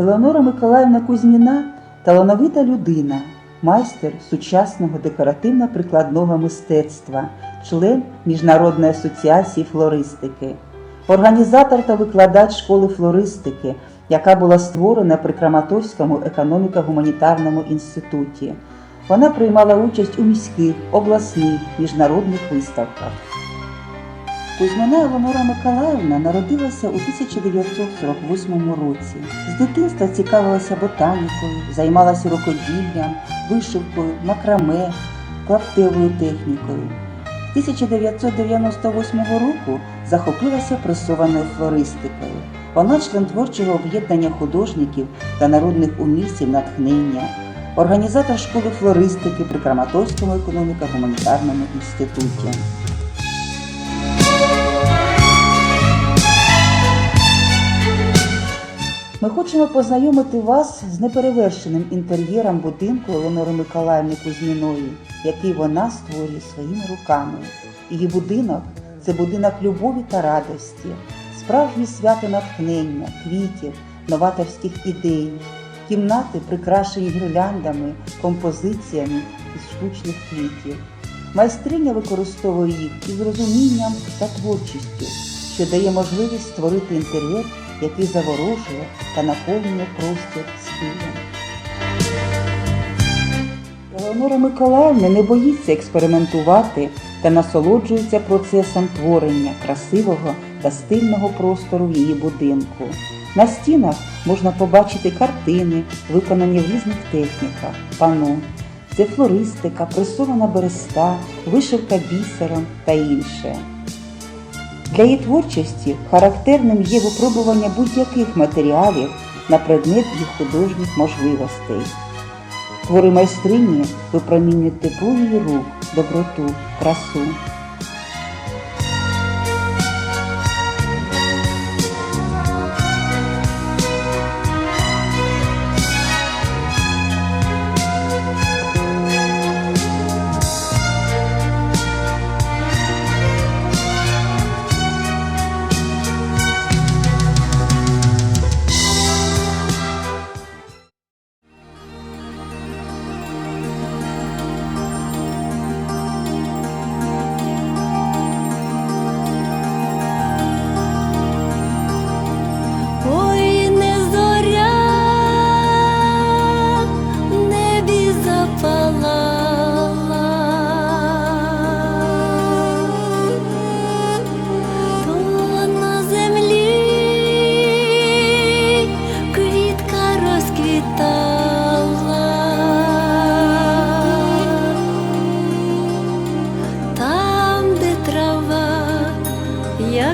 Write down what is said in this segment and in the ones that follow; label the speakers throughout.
Speaker 1: Елеонора Миколаївна Кузьміна талановита людина, майстер сучасного декоративно-прикладного мистецтва, член Міжнародної асоціації флористики, організатор та викладач школи флористики, яка була створена при Краматорському економіко-гуманітарному інституті. Вона приймала участь у міських, обласних, міжнародних виставках. Кузьмина Елонора Миколаївна народилася у 1948 році. З дитинства цікавилася ботанікою, займалася рукоділлям, вишивкою, макраме, клаптевою технікою. З 1998 року захопилася пресованою флористикою. Вона член творчого об'єднання художників та народних умільців натхнення, організатор школи флористики при Краматорському економіко-гуманітарному інституті. Ми хочемо познайомити вас з неперевершеним інтер'єром будинку Еленори Миколаївни Кузьміної, який вона створює своїми руками. Її будинок це будинок любові та радості, справжнє свято натхнення, квітів, новаторських ідей. Кімнати прикрашені гірляндами, композиціями із штучних квітів. Майстриня використовує їх із розумінням та творчістю, що дає можливість створити інтер'єр, який заворожує та наповнює простір стилем. Елеонора Миколаївна не боїться експериментувати та насолоджується процесом творення красивого та стильного простору в її будинку. На стінах можна побачити картини, виконані в різних техніках, пано. Це флористика, пресована береста, вишивка бісером та інше. Для її творчості характерним є випробування будь-яких матеріалів на предмет їх художніх можливостей. Твори майстрині випромінюють тепло її рук, доброту, красу.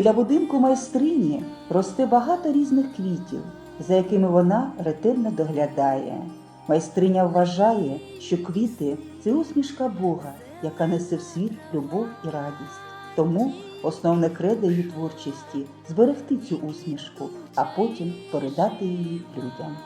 Speaker 1: Біля будинку майстрині росте багато різних квітів, за якими вона ретельно доглядає. Майстриня вважає, що квіти це усмішка Бога, яка несе в світ любов і радість. Тому основне кредо її творчості зберегти цю усмішку, а потім передати її людям.